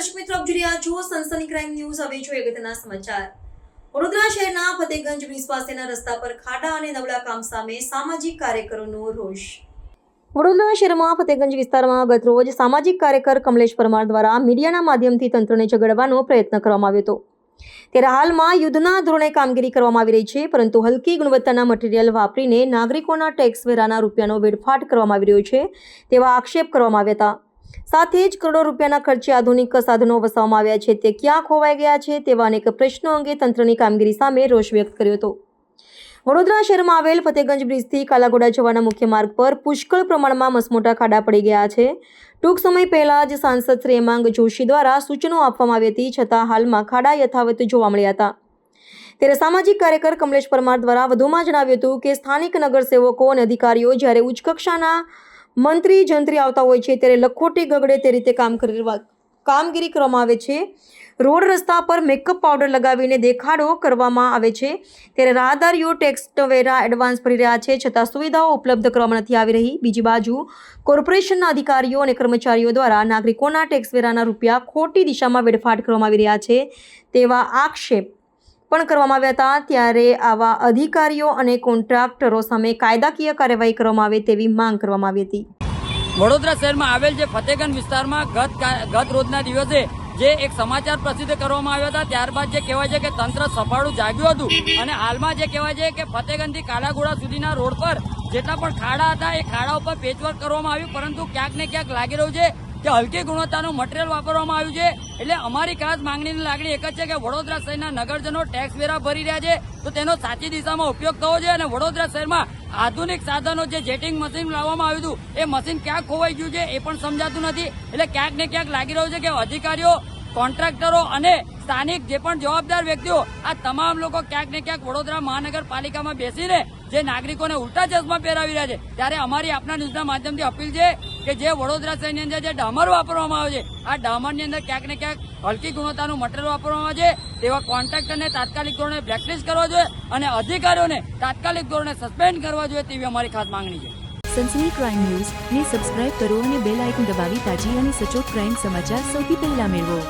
Sunny crime news હવે જોઈએ અગત્યના સમાચાર. વડોદરા શહેરના ફતેગંજ બ્રિજ પાસેના રસ્તા પર ખાડા અને નબળા કામ સામે સામાજિક કાર્યકરોનો રોષ. વડોદરા શહેરમાં ફતેગંજ વિસ્તારમાં ગતરોજ સામાજિક કાર્યકર કમલેશ પરમાર દ્વારા મીડિયાના માધ્યમથી તંત્રને ઝઘડવાનો પ્રયત્ન કરવામાં આવ્યો હતો. ત્યારે હાલમાં યુદ્ધના ધોરણે કામગીરી કરવામાં આવી રહી છે, પરંતુ હલકી ગુણવત્તાના મટીરીયલ વાપરીને નાગરિકોના ટેક્સ વેરાના રૂપિયાનો વેડફાટ કરવામાં આવી રહ્યો છે તેવા આક્ષેપ કરવામાં આવ્યા હતા. સાથે જ કરોડો રૂપિયાના ખર્ચે આધુનિક સાધનો વસાવવામાં આવ્યા છે. તે ક્યાં ખોવાઈ ગયા છે તેવા અનેક પ્રશ્નો અંગે તંત્રની કામગીરી સામે રોષ વ્યક્ત કર્યો હતો. વડોદરા શહેરમાં આવેલ ફતેગંજ બ્રિજથી કાલાઘોડા જવાના મુખ્ય માર્ગ પર પુષ્કળ પ્રમાણમાં મસમોટા ખાડા પડી ગયા છે. ટૂંક સમય પહેલા જ સાંસદ શ્રી હેમાંગ જોશી દ્વારા સૂચનો આપવામાં આવી હતી, છતાં હાલમાં ખાડા યથાવત જોવા મળ્યા હતા. ત્યારે સામાજિક કાર્યકર કમલેશ પરમાર દ્વારા વધુમાં જણાવ્યું હતું કે સ્થાનિક નગરસેવકો અને અધિકારીઓ જ્યારે ઉચ્ચ કક્ષાના મંત્રી જંત્રી આવતા હોય છે, ત્યારે લખોટી ગગડે તે રીતે કામ કરવા કામગીરી કરવામાં આવે છે. રોડ રસ્તા પર મેકઅપ પાવડર લગાવીને દેખાડો કરવામાં આવે છે. ત્યારે રાહદારીઓ ટેક્સ વેરા એડવાન્સ ભરી રહ્યા છે, છતાં સુવિધાઓ ઉપલબ્ધ કરવામાં નથી આવી રહી. બીજી બાજુ, કોર્પોરેશનના અધિકારીઓ અને કર્મચારીઓ દ્વારા નાગરિકોના ટેક્સ વેરાના રૂપિયા ખોટી દિશામાં વેડફાટ કરવામાં આવી રહ્યા છે તેવા આક્ષેપ પણ કરવામાં આવ્યા હતા, ત્યારે આવા અધિકારીઓ અને કોન્ટ્રાક્ટરો સામે કાયદાકીય કાર્યવાહી કરવામાં આવે તેવી માંગ કરવામાં આવી હતી. વડોદરા શહેરમાં આવેલ જે ફતેગંજ વિસ્તારમાં ગત ગત રોજના દિવસે જે એક સમાચાર પ્રસિદ્ધ કરવામાં આવ્યા હતા, ત્યારબાદ જે કહેવાય છે કે તંત્ર સફાળું જાગ્યું હતું અને હાલમાં જે કહેવાય છે કે ફતેગંજથી કાલાઘોડા સુધીના રોડ પર જેટલા પણ ખાડા હતા, એ ખાડા ઉપર પેચવર્ક કરવામાં આવ્યું, પરંતુ ક્યાંક ને ક્યાંક લાગી રહ્યું છે કે હલકી ગુણવત્તાનું મટીરિયલ વાપરવામાં આવ્યું છે. એટલે અમારી ખાસ માંગણીની લાગણી એક જ છે કે વડોદરા શહેરના નગરજનો ટેક્સ વેરા ભરી રહ્યા છે. તો તેનો સાચી દિશામાં ઉપયોગ થવો જોઈએ અને વડોદરા શહેરમાં આધુનિક સાધનો જે જેટિંગ મશીન લાવવામાં આવ્યું હતું, એ મશીન ક્યાંક ખોવાઈ ગયું છે એ પણ સમજાતું નથી. એટલે ક્યાંક ને ક્યાંક લાગી રહ્યું છે કે અધિકારીઓ કોન્ટ્રાક્ટરો અને સ્થાનિક જે પણ જવાબદાર વ્યક્તિઓ, આ તમામ લોકો ક્યાંક ને ક્યાંક વડોદરા મહાનગરપાલિકામાં બેસીને જે નાગરિકોને ઉલટા ચશ્મા પહેરાવી રહ્યા છે, ત્યારે અમારી આપના ન્યૂઝના માધ્યમથી અપીલ છે કે જે વડોદરા શહેરની અંદર જે ડામર વાપરવામાં આવે છે, આ ડામરની અંદર ક્યાંક ને ક્યાંક હલકી ગુણવત્તાનું મટીરિયલ વાપરવામાં આવે છે, તેવા કોન્ટ્રાક્ટરને તાત્કાલિક ધોરણે બ્લેકલિસ્ટ કરવા જોઈએ અને અધિકારીઓને તાત્કાલિક ધોરણે સસ્પેન્ડ કરવા જોઈએ તેવી અમારી ખાસ માંગણી છે. સનસની ક્રાઇમ ન્યૂઝ ને સબસ્ક્રાઇબ કરો અને બેલ આઇકન દબાવી તાજી અને સચોટ ક્રાઇમ સમાચાર સૌથી પહેલા મેળવો.